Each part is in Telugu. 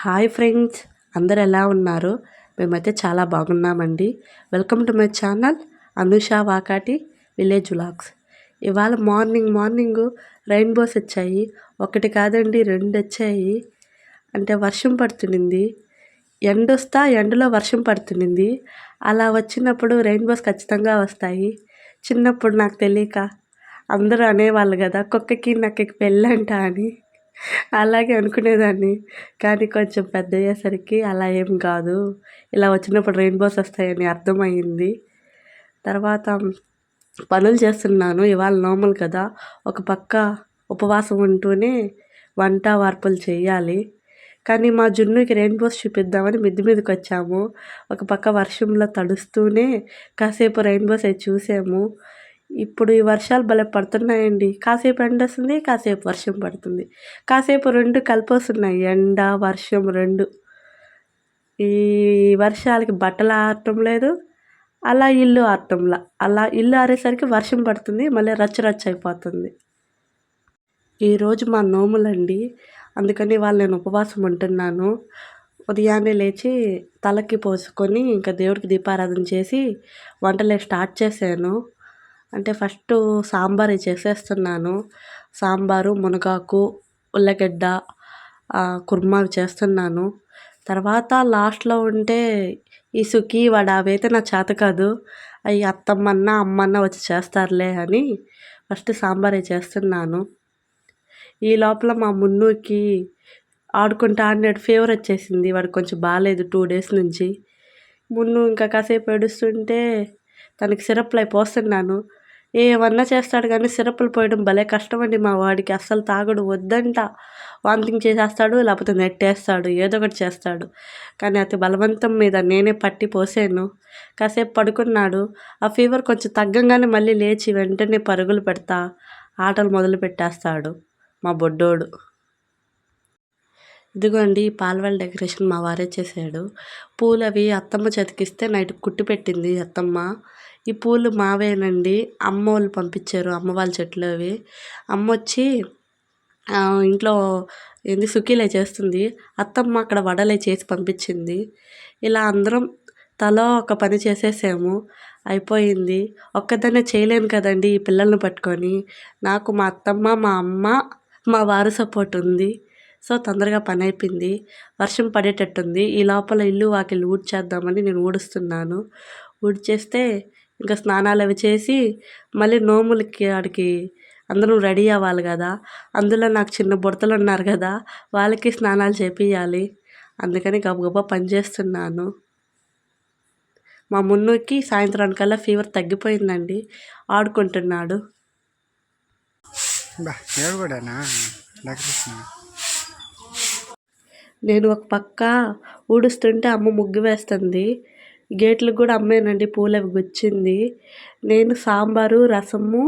హాయ్ ఫ్రెండ్స్ అందరు ఎలా ఉన్నారు? మేమైతే చాలా బాగున్నామండి. Welcome to my channel Anusha Vakati village vlogs. ఇవాళ మార్నింగ్ మార్నింగ్ రెయిన్బోస్ వచ్చాయి. ఒకటి కాదండి రెండు వచ్చాయి. అంటే వర్షం పడుతుంది ఎండ వస్తా ఎండలో వర్షం పడుతుంది అలా వచ్చినప్పుడు రెయిన్బోస్ ఖచ్చితంగా వస్తాయి. చిన్నప్పుడు నాకు తెలియక అందరూ అనేవాళ్ళు కదా కుక్కకి నక్కకి పెళ్ళంట అని. అలాగే అనుకునేదాన్ని. కానీ కొంచెం పెద్ద అయ్యేసరికి అలా ఏం కాదు. ఇలా వచ్చినప్పుడు రెయిన్బోస్ వస్తాయని అర్థమైంది తర్వాత పనులు చేస్తున్నాను. ఇవాళ నోములు కదా. ఒక పక్క ఉపవాసం ఉంటూనే వంట వార్పులు చేయాలి. కానీ మా జున్నుకి రెయిన్బోస్ చూపిద్దామని మిద్ది మీదకి వచ్చాము. ఒక పక్క వర్షంలో తడుస్తూనే కాసేపు రెయిన్బోస్ అవి చూసాము. ఇప్పుడు ఈ వర్షాలు భలే పడుతున్నాయండి. కాసేపు ఎండ వస్తుంది కాసేపు వర్షం పడుతుంది. కాసేపు రెండు కలిపొస్తున్నాయి ఎండ వర్షం రెండు. ఈ వర్షాలకి బట్టలు ఆరటం లేదు అలా ఇల్లు ఆరటంలా. అలా ఇల్లు ఆరేసరికి వర్షం పడుతుంది మళ్ళీ రచ్చ రచ్చ అయిపోతుంది. ఈరోజు మా నోములండి అందుకని వాళ్ళు నేను ఉపవాసం ఉంటున్నాను. ఉదయాన్నే లేచి తలకి పోసుకొని ఇంకా దేవుడికి దీపారాధన చేసి వంటలే స్టార్ట్ చేశాను. అంటే ఫస్ట్ సాంబార్ చేసేస్తున్నాను. సాంబారు మునగాకు ఉల్లగడ్డ కుర్మా చేస్తున్నాను. తర్వాత లాస్ట్లో ఉంటే ఈ సుఖీ వడ అవైతే నా చేత కాదు. అవి అత్తమ్మన్న అమ్మన్న వచ్చి చేస్తారులే అని ఫస్ట్ సాంబారే చేస్తున్నాను. ఈ లోపల మా మున్నుకి ఆడుకుంటా ఆడినాడు ఫీవర్ వచ్చేసింది. వాడు కొంచెం బాగాలేదు టూ డేస్ నుంచి. మున్ను ఇంకా కాసేపు ఏడుస్తుంటే తనకి సిరప్లు పోస్తున్నాను. ఏమన్నా చేస్తాడు కానీ సిరప్లు పోయడం భలే కష్టమండి మా వాడికి. అస్సలు తాగడు వద్దంట. వాంతింగ్ చేసేస్తాడు లేకపోతే నెట్టేస్తాడు ఏదో ఒకటి చేస్తాడు. కానీ అతి బలవంతం మీద నేనే పట్టి పోసాను. కాసేపు పడుకున్నాడు. ఆ ఫీవర్ కొంచెం తగ్గంగానే మళ్ళీ లేచి వెంటనే పరుగులు పెడతా ఆటలు మొదలు పెట్టేస్తాడు మా బొడ్డోడు. ఇదిగోండి పాల్వెల్ డెకరేషన్ మా వారే చేశాడు. పూలు అవి అత్తమ్మ చతికిస్తే నైట్ కుట్టి పెట్టింది అత్తమ్మ. ఈ పూలు మావేనండి. అమ్మ వాళ్ళు పంపించారు అమ్మ వాళ్ళ చెట్లు అవి. అమ్మ వచ్చి ఇంట్లో ఏంది సుఖీలే చేస్తుంది. అత్తమ్మ అక్కడ వడలే చేసి పంపించింది. ఇలా అందరం తలో ఒక పని చేసేసాము. అయిపోయింది. ఒక్కదాన్నే చేయలేను కదండి ఈ పిల్లల్ని పట్టుకొని. నాకు మా అత్తమ్మ మా అమ్మ మా వారు సపోర్ట్ ఉంది. సో తొందరగా పని అయిపోయింది. వర్షం పడేటట్టుంది. ఈ లోపల ఇల్లు వాకిలి ఊడ్చేద్దామని నేను ఊడుస్తున్నాను. ఊడ్చేస్తే ఇంకా స్నానాలు అవి చేసి మళ్ళీ నోములకి ఆడికి అందరూ రెడీ అవ్వాలి కదా. అందులో నాకు చిన్న బుడతలు ఉన్నారు కదా వాళ్ళకి స్నానాలు చేపియాలి అందుకని గబగబా పని చేస్తున్నాను. మా మున్నుకి సాయంత్రానికల్లా ఫీవర్ తగ్గిపోయిందండి. ఆడుకుంటున్నాడు. నేను ఒక పక్క ఊడుస్తుంటే అమ్మ ముగ్గు వేస్తుంది. గేట్లకు కూడా అమ్మేనండి పూలు అవి గుచ్చింది. నేను సాంబారు రసము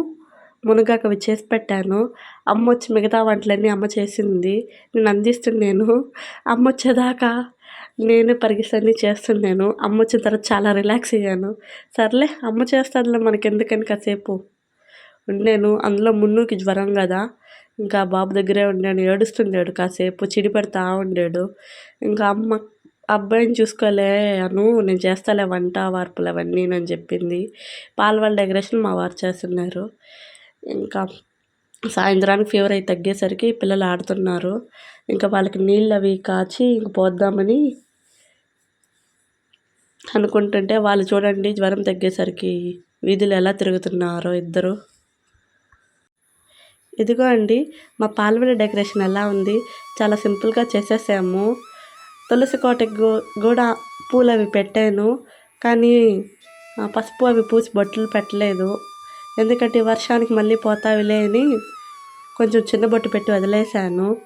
మునగాకు అవి చేసి పెట్టాను. అమ్మ వచ్చి మిగతా వంటలన్నీ అమ్మ చేసింది. నేను అందిస్తున్నాను. అమ్మ వచ్చేదాకా నేను పరిగిస్తాన్ని చేస్తున్నాను. అమ్మ వచ్చిన తర్వాత చాలా రిలాక్స్ అయ్యాను. సర్లే అమ్మ చేస్తానులే మనకి ఎందుకని కాసేపు ఉండాను. అందులో మున్నుకి జ్వరం కదా. ఇంకా బాబు దగ్గరే ఉండాను. ఏడుస్తుండాడు కాసేపు చిడి పెడతా ఉండాడు. ఇంకా అమ్మ అబ్బాయిని చూసుకోలే అను నేను చేస్తాలే వంట వార్పులు అవన్నీ అని చెప్పింది. పాలవాళ్ళ డెకరేషన్ మా వారు చేస్తున్నారు. ఇంకా సాయంత్రానికి ఫీవర్ అయి తగ్గేసరికి పిల్లలు ఆడుతున్నారు. ఇంకా వాళ్ళకి నీళ్ళు అవి కాచి ఇంక పోద్దామని అనుకుంటుంటే వాళ్ళు చూడండి జ్వరం తగ్గేసరికి వీధులు ఎలా తిరుగుతున్నారో ఇద్దరు. ఇదిగో అండి మా పాలవెల డెకరేషన్ ఎలా ఉంది? చాలా సింపుల్గా చేసేసాము. తులసి కోటకి కూడా పూలు అవి పెట్టాను కానీ పసుపు అవి పూసి బొట్లు పెట్టలేదు. ఎందుకంటే వర్షానికి మళ్ళీ పోతావిలే అని కొంచెం చిన్న బొట్టు పెట్టి వదిలేశాను.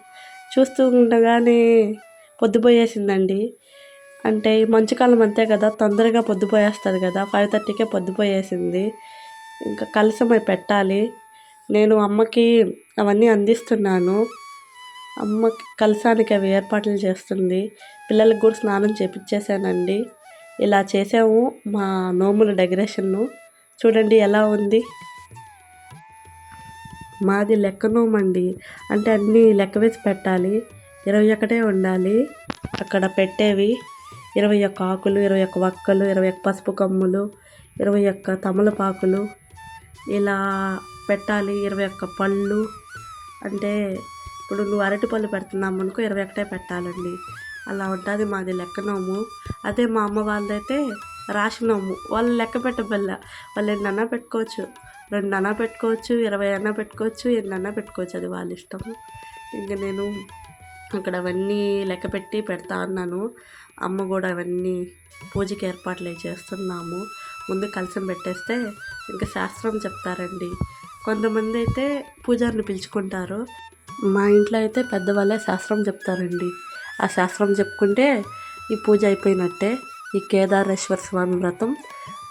చూస్తూ ఉండగానే పొద్దుపోయేసిందండి. అంటే మంచుకాలం అంతే కదా తొందరగా పొద్దుపోయేస్తుంది కదా ఫైవ్ థర్టీకే పొద్దుపోయేసింది. ఇంకా కలసం అవి పెట్టాలి. నేను అమ్మకి అవన్నీ అందిస్తున్నాను. అమ్మ కలసానికి అవి ఏర్పాట్లు చేస్తుంది. పిల్లలకు కూడా స్నానం చేపించేసానండి ఇలా చేసాము మా నోముల డెకరేషన్ను. చూడండి ఎలా ఉంది. మాది లెక్క నోమండి. అంటే అన్నీ లెక్క వేసి పెట్టాలి. ఇరవై ఒకటే ఉండాలి. అక్కడ పెట్టేవి ఇరవై ఒక్క ఆకులు ఇరవై ఒక్క వక్కలు ఇరవై ఒక్క పసుపు కొమ్ములు ఇరవై ఒక్క తమలపాకులు. ఇలా పెట్టాలి. ఇరవై ఒక్క పళ్ళు. అంటే ఇప్పుడు నువ్వు అరటి పళ్ళు పెడుతున్నాము అనుకో ఇరవై ఒకటే పెట్టాలండి. అలా ఉంటుంది మాది లెక్కనోము అదే మా అమ్మ వాళ్ళదైతే రాసినోము వాళ్ళు లెక్క పెట్టబల్ల. వాళ్ళు ఎన్నన్నా పెట్టుకోవచ్చు. రెండు అన్న పెట్టుకోవచ్చు. ఇరవై అన్నా పెట్టుకోవచ్చు. ఎన్నన్నా పెట్టుకోవచ్చు. అది వాళ్ళ ఇష్టం. ఇంకా నేను అక్కడ అవన్నీ లెక్క పెట్టి పెడతా అన్నాను అమ్మ కూడా అవన్నీ పూజకి ఏర్పాట్లు చేస్తున్నాము. ముందు కలసం పెట్టేస్తే ఇంకా శాస్త్రం చెప్తారండి. కొంతమంది అయితే పూజారిని పిలుచుకుంటారు. మా ఇంట్లో అయితే పెద్దవాళ్ళే శాస్త్రం చెప్తారండి. ఆ శాస్త్రం చెప్పుకుంటే ఈ పూజ అయిపోయినట్టే ఈ కేదారేశ్వర స్వామి వ్రతం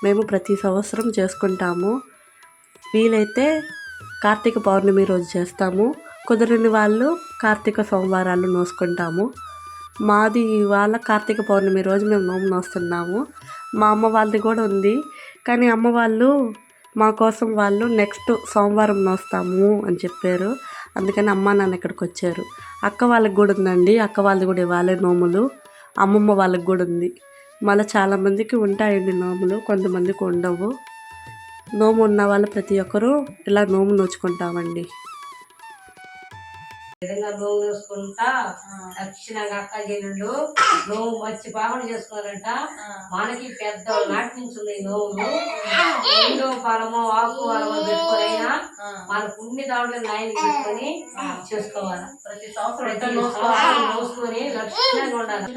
మేము ప్రతి సంవత్సరం చేసుకుంటాము. వీలైతే కార్తీక పౌర్ణమి రోజు చేస్తాము. కుదరని వాళ్ళు కార్తీక సోమవారాలు నోసుకుంటాము. మాది ఇవాళ కార్తీక పౌర్ణమి రోజు మేము నోము నోస్తున్నాము. మా అమ్మ వాళ్ళది కూడా ఉంది. కానీ అమ్మ వాళ్ళు మా కోసం వాళ్ళు నెక్స్ట్ సోమవారం నోస్తాము అని చెప్పారు. అందుకని అమ్మ నాన్న ఇక్కడికి వచ్చారు. అక్క వాళ్ళకి కూడా ఉందండి. అక్క వాళ్ళది కూడా ఇవ్వాలి నోములు. అమ్మమ్మ వాళ్ళకి కూడా ఉంది. మళ్ళీ చాలామందికి ఉంటాయండి నోములు. కొంతమందికి ఉండవు. నోము ఉన్న వాళ్ళు ప్రతి ఒక్కరూ ఇలా నోము నోచుకుంటామండి. విధంగా నోము చూసుకుంటా దక్షిణంగా అక్క చెల్లెళ్ళు నోము మంచి బాగుండి చేసుకోవాలంట. మనకి పెద్ద నాటి నుంచి ఉంది ఈ నోము రెండో ఫలము ఆకు ఫలము పెట్టుకోనైనా మన పుణ్య దాంట్లో లైన్ పెట్టుకొని చేసుకోవాలి. ప్రతి సంవత్సరం నోసుకొని లక్షణంగా ఉండాలి.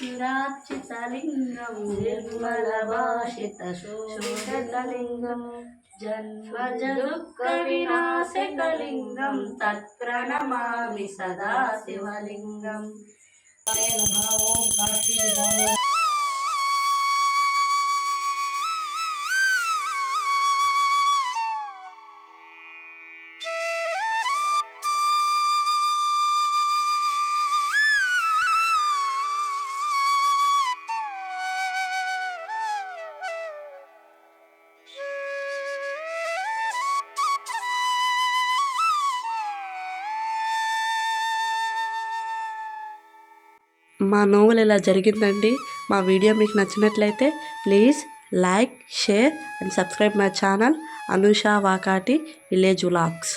శిరార్చితలింగం నిర్మలభాషిత శోషితలింగం జన్మజ దుఃఖ వినాశకలింగం నమామి సదా శివలింగం మా నోవెల్ ఇలా జరిగిందండి? మా వీడియో మీకు నచ్చినట్లయితే please like share and subscribe my channel Anusha Vakati village vlogs.